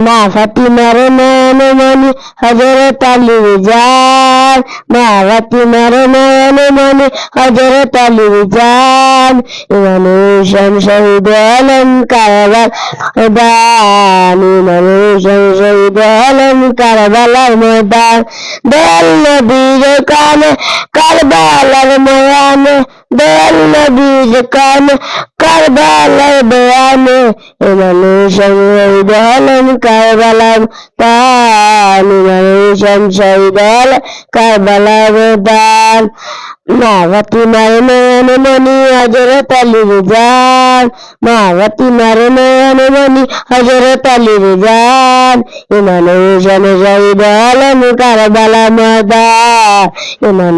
মা ফাতিমার নয়ন মনি হজরত আলী জান। মা ফাতিমার নয়ন মনি হজরত আলী জান। ইমাম হুসেন শহীদ আলম কারবাল ময়দান। ইমাম হুসেন শহীদ আলম কারবালার ময়দান। দয়াল নবীর কানে কারবালার ময়দানে, দয়াল নবীর কানে কারবালার বয়ানে ইমাম হুসেন শহীদ আলম কারবালার তান ইমাম হুসেন শহীদ আলম কারবালার দান মা ফাতিমার নয়ন মনি হজরত আলীর জান মা ফাতিমার নয়ন মনি হজরত আলীর জান হুসেন শহীদ আলম কারবালা ময়দান।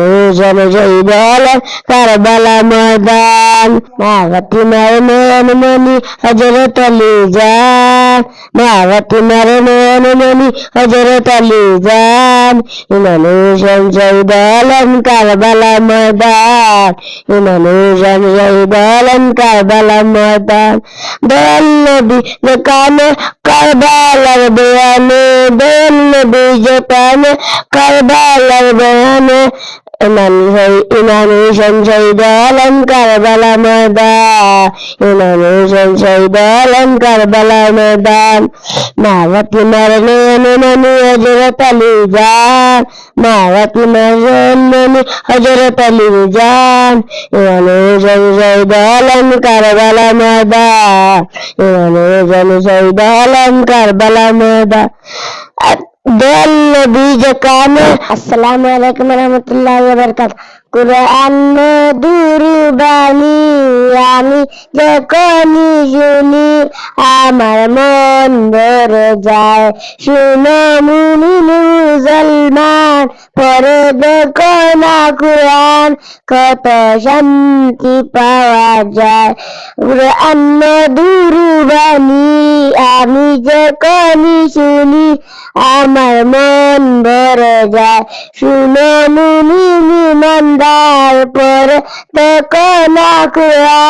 হুসেন শহীদ আলম কারবালা ময়দান। মা ফাতিমার নয়ন মনি হজরত আলী জান মা ফাতিমার নয়ন মনি হজরত আলী জান হুসেন শহীদ আলম কারবালা ময়দান শহীদ আলম কারবালা ময়দান। দয়াল নবী কানে কারবালার বয়ানে দয়াল যে কানে কারবালার বয়ানে। ইমাম শহীদ ইমাম শহীদ আলম কারবালা ময়দান। ইমাম শহীদ আলম কারবালা ময়দান। মা ফাতিমার নয়ন মনি হজরত আলী জান। মা ফাতিমার নয়ন মনি হজরত আলী জান। ইমাম শহীদ আলম কারবালা ময়দান। ইমাম হুসেন শহীদ আলম কারবালা ময়দান দল বীজ কানে আসসালামু আলাইকুম রহমতুল্লাহ বরকাত কুরআন দুরবানি আমি যখনই শুনি, আমার মন ভরে যায়। শুনো মুমিন মুসলমান, পরে দেখো না কুরআন, কত শান্তি পাওয়া যায়। কুরআন দুরবানি আমি যখনই শুনি, আমার মন ভরে যায়। শুনো মুমিন ইমানদার পরে দেখো না কুরআন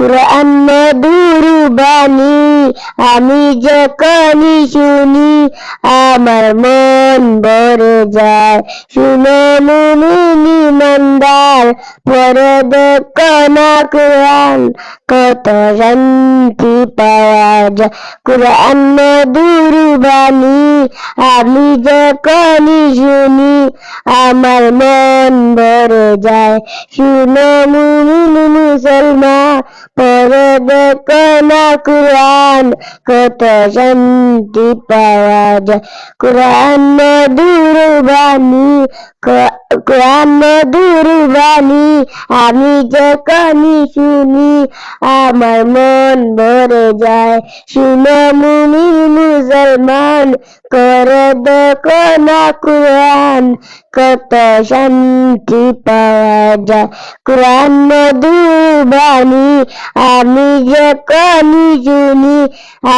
কুরআন মধুর বাণী, আমি যখনই শুনি, আমার মন ভরে যায়। শুনে মুমিন মন্দার পরে দেখো না কোরআন, কত শান্তি পাওয়া যায়। কুরআন মধুর বাণী, আমি যখনই শুনি, আমার মন ভরে যায়। শুনো মুমিন মুসলমান পরে দেখো না কুরআন, কত শান্তি পাওয়া যায়। কুরআন মধুর বাণী কোরআন মধুর বাণী, আমি যখনই শুনি, আমার মন ভরে যায়। শুনো মুমিন মুসলমান করে দেখো না কুরআন কত শান্তি পাওয়া যায়। কোরআন মধুর বাণী আমি যখনই শুনি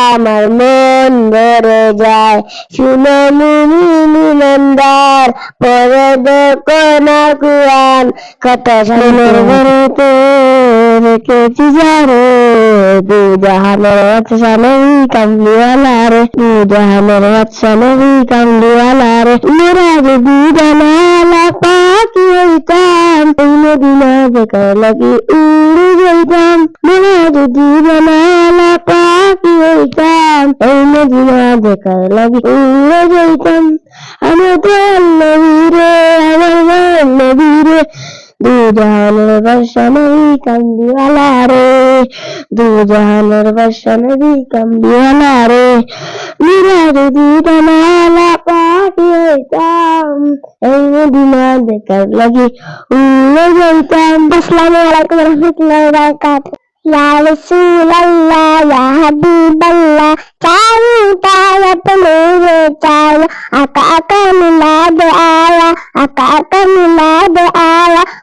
আমার মন ভরে যায়। শুনো মুমিন ইমানদার পরে দেখো না কুরআন কত সুন্দর বলতে রেখেছি যারে দু জাহানের বাদশা নবী কামলিওয়ালা রে দু জাহানের বাদশা নবী কামলিওয়ালা রে মেরা যদি জানালা পাখি হইতাম এই মদিনা দেখার লাগি উড়ে যাইতাম। মেরা যদি জানালা পাখি হইতাম এই মদিনা দেখার লাগি উড়ে যাইতাম। আমি তো নবীরে, আমার মন নবীরে দু Di udah ngelebas sana ikan bialari, di udah ngelebas sana ikan bialari, di udah ngelebas ikan bialari, ikan bialari di ngelebas ikan di ngelebas ikan bialari, di ngelebas ikan bialari, ikan bialari di ngelebas ikan bialari, ikan bialari di ngelebas ikan bialari, ikan bialari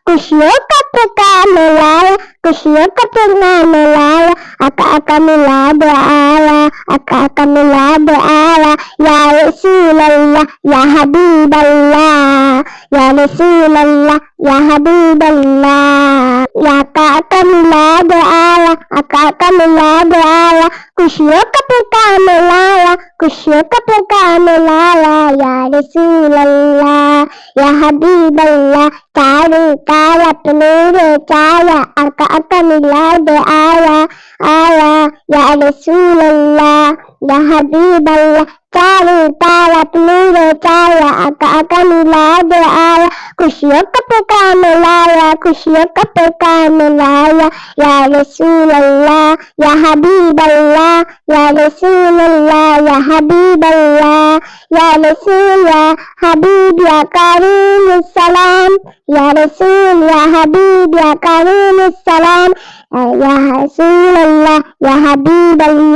Kusyo katika kusyo katika milala, aka aka milada ala, aka aka milada ala, ya Rasulallah, ya Habiballah, ya Rasulallah, ya Habiballah, ya aka aka milada ala, aka aka milada ala, kusyo katika ya Rasulallah. Ya Habiballah cari kaya penuhi cahaya Angka-angka nilai Allah, Allah, Ya Rasulullah Ya Habiballah cari kaya penuhi cahaya Angka-angka nilai Allah. Kusyuk kepada melaya, kusyuk kepada melaya Ya Rasulullah, Ya Habiballah Ya Rasulullah, Ya Habiballah Ya Rasul, Ya Habib, Ya Karim, Salam Ya Rasul, Ya Habib, Ya Karim, Salam Ya Rasulullah, Ya Habiballah